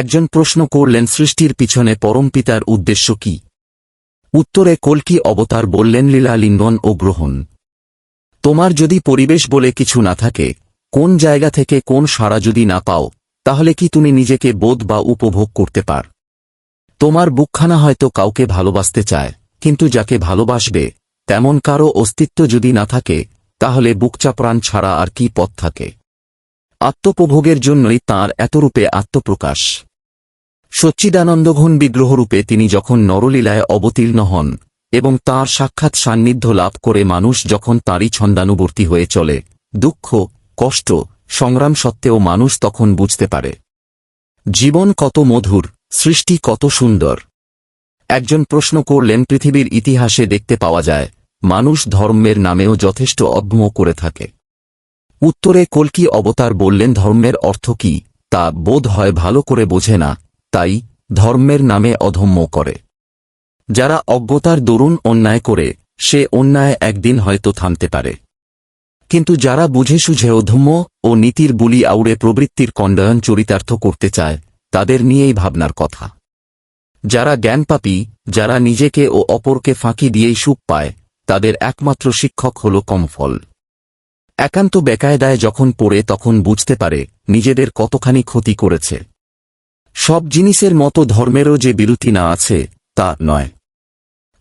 একজন প্রশ্ন করলেন, সৃষ্টির পিছনে পরমপিতার উদ্দেশ্য কি? উত্তরে, কল্কি অবতার বললেন লীলা লিঙ্গন ও গ্রহণ। তোমার যদি পরিবেশ বলে কিছু না থাকে, কোন জায়গা থেকে কোন সাড়া যদি না পাও, তাহলে কি তুমি নিজেকে বোধ বা উপভোগ করতে পার? তোমার বুকখানা হয়তো কাউকে ভালোবাসতে চায়, কিন্তু যাকে ভালোবাসবে, তেমন কারও অস্তিত্ব যদি না থাকে, তাহলে বুকচাপ্রাণ ছাড়া আর কি পথ থাকে? আত্মোপভোগের জন্যই তাঁর এতরূপে আত্মপ্রকাশ। সচ্চিদানন্দঘন বিগ্রহরূপে তিনি যখন নরলীলায় অবতীর্ণ হন, এবং তাঁর সাক্ষাৎ সান্নিধ্য লাভ করে মানুষ যখন তাঁরই ছন্দানুবর্তী হয়ে চলে, দুঃখ, কষ্ট, সংগ্রাম সত্ত্বেও মানুষ তখন বুঝতে পারে। জীবন কত মধুর, সৃষ্টি কত সুন্দর। একজন প্রশ্ন করলেন, পৃথিবীর ইতিহাসে দেখতে পাওয়া যায়, মানুষ ধর্মের নামেও যথেষ্ট অদ্ম করে থাকে। উত্তরে কল্কি অবতার বললেন, ধর্মের অর্থ কি? তা বোধ হয় ভালো করে বোঝে না তাই ধর্মের নামে অধম্য করে। যারা অজ্ঞতার দরুন অন্যায় করে, সে অন্যায় একদিন হয়তো থামতে পারে। কিন্তু যারা বুঝে সুঝে অধম্য ও নীতির বুলি আউড়ে প্রবৃত্তির কণ্ডয়ন চরিতার্থ করতে চায়, তাদের নিয়েই ভাবনার কথা। যারা জ্ঞানপাপী, যারা নিজেকে ও অপরকে ফাঁকি দিয়েই সুখ পায়, তাদের একমাত্র শিক্ষক হল কমফল। একান্ত বেকায়দায় যখন পড়ে তখন বুঝতে পারে, নিজেদের কতখানি ক্ষতি করেছে। সব জিনিসের মতো ধর্মেরও যে বিরতি না আছে, তা নয়।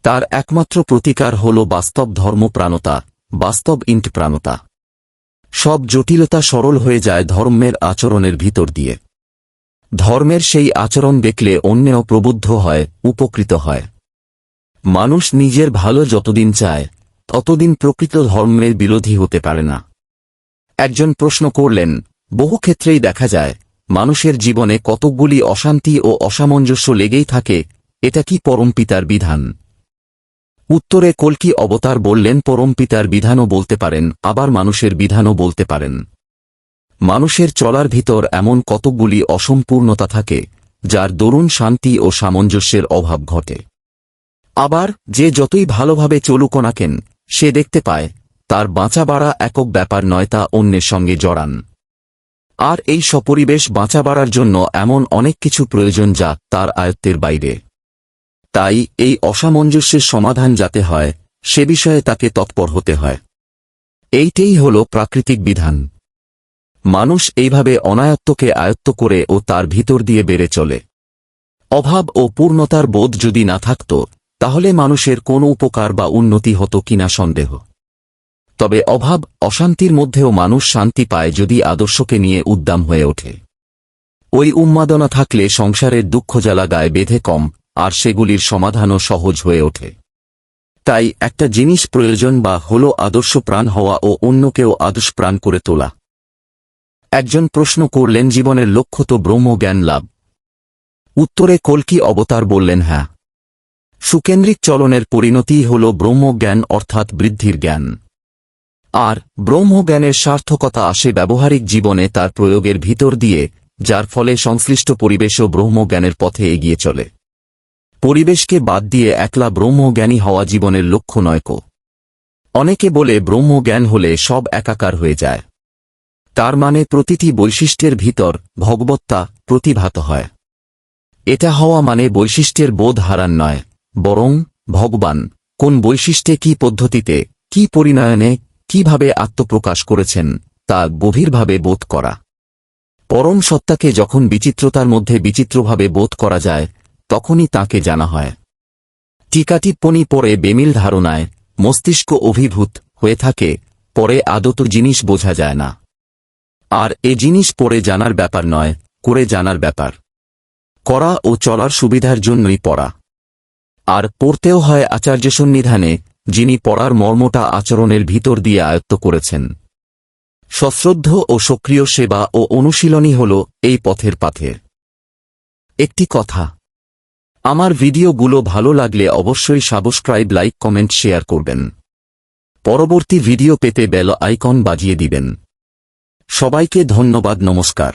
তার একমাত্র প্রতিকার হল বাস্তব ধর্মপ্রাণতা, বাস্তব ইন্টপ্রাণতা। সব জটিলতা সরল হয়ে যায় ধর্মের আচরণের ভিতর দিয়ে। ধর্মের সেই আচরণ দেখলে অন্যেও প্রবুদ্ধ হয়, উপকৃত হয়। মানুষ নিজের ভালো যতদিন চায়, ততদিন প্রকৃত ধর্মের বিরোধী হতে পারে না। একজন প্রশ্ন করলেন, বহু ক্ষেত্রেই দেখা যায় মানুষের জীবনে কতকগুলি অশান্তি ও অসামঞ্জস্য লেগেই থাকে, এটা কি পরমপিতার বিধান? উত্তরে কল্কি অবতার বললেন পরমপিতার বিধানও বলতে পারেন, আবার মানুষের বিধানও বলতে পারেন। মানুষের চলার ভিতর এমন কতকগুলি অসম্পূর্ণতা থাকে, যার দরুণ শান্তি ও সামঞ্জস্যের অভাব ঘটে। আবার, যে যতই ভালোভাবে চলুক না কেন, সে দেখতে পায়, তার বাঁচা বাড়া একক ব্যাপার নয় তা অন্যের সঙ্গে জড়ান। আর এই সপরিবেশ বাঁচা বাড়ার জন্য এমন অনেক কিছু প্রয়োজন যা তার আয়ত্তের বাইরে। তাই এই অসামঞ্জস্যের সমাধান যাতে হয়, সে বিষয়ে তাকে তৎপর হতে হয়। এইটেই হল প্রাকৃতিক বিধান। মানুষ এইভাবে অনায়ত্তকে আয়ত্ত করে ও তার ভিতর দিয়ে বেড়ে চলে। অভাব ও পূর্ণতার বোধ যদি না থাকত, তাহলে মানুষের কোনো উপকার বা উন্নতি হতো কিনা সন্দেহ। তবে অভাব অশান্তির মধ্যেও মানুষ শান্তি পায় যদি আদর্শকে নিয়ে উদ্দাম হয়ে ওঠে। ওই উন্মাদনা থাকলে সংসারের দুঃখ জ্বালা গায়ে বেঁধে কম, আর সেগুলির সমাধানও সহজ হয়ে ওঠে। তাই একটা জিনিস প্রয়োজন বা হল আদর্শ প্রাণ হওয়া ও অন্যকেও আদর্শ প্রাণ করে তোলা। একজন প্রশ্ন করলেন, জীবনের লক্ষ্য তো ব্রহ্মজ্ঞান লাভ। উত্তরে কল্কি অবতার বললেন হ্যাঁ। সুকেন্দ্রিক চলনের পরিণতিই হল ব্রহ্মজ্ঞান অর্থাৎ বৃদ্ধির জ্ঞান। আর ব্রহ্মজ্ঞানের সার্থকতা আসে ব্যবহারিক জীবনে তার প্রয়োগের ভিতর দিয়ে, যার ফলে সংশ্লিষ্ট পরিবেশও ব্রহ্মজ্ঞানের পথে এগিয়ে চলে। পরিবেশকে বাদ দিয়ে একলা ব্রহ্মজ্ঞানী হওয়া জীবনের লক্ষ্য নয়কো অনেকে বলে ব্রহ্মজ্ঞান হলে সব একাকার হয়ে যায়। তার মানে প্রতিটি বৈশিষ্ট্যের ভিতর ভগবত্তা প্রতিভাত হয়। এটা হওয়া মানে বৈশিষ্ট্যের বোধ হারান নয়, বরং ভগবান কোন বৈশিষ্ট্যে কি পদ্ধতিতে, কি পরিণয়নে কীভাবে আত্মপ্রকাশ করেছেন, তা গভীরভাবে বোধ করা। পরম সত্তাকে যখন বিচিত্রতার মধ্যে বিচিত্রভাবে বোধ করা যায়, তখনই তাকে জানা হয়। টিকাটিপ্পনি পরে বেমিল ধারণায়, মস্তিষ্ক অভিভূত হয়ে থাকে, পরে আদত জিনিস বোঝা যায় না। আর এ জিনিস পড়ে জানার ব্যাপার নয়, করে জানার ব্যাপার। করা ও চলার সুবিধার জন্যই পড়া। আর পড়তেও হয় আচার্য সন্নিধানে যিনি পড়ার মর্মটা আচরণের ভিতর দিয়ে আয়ত্ত করেছেন। সশ্রদ্ধ ও সক্রিয় সেবা ও অনুশীলনই হল এই পথের পাথের। একটি কথা। আমার ভিডিওগুলো ভালো লাগলে অবশ্যই সাবস্ক্রাইব, লাইক, কমেন্ট, শেয়ার করবেন। পরবর্তী ভিডিও পেতে বেল আইকন বাজিয়ে দিবেন। সবাইকে ধন্যবাদ, নমস্কার।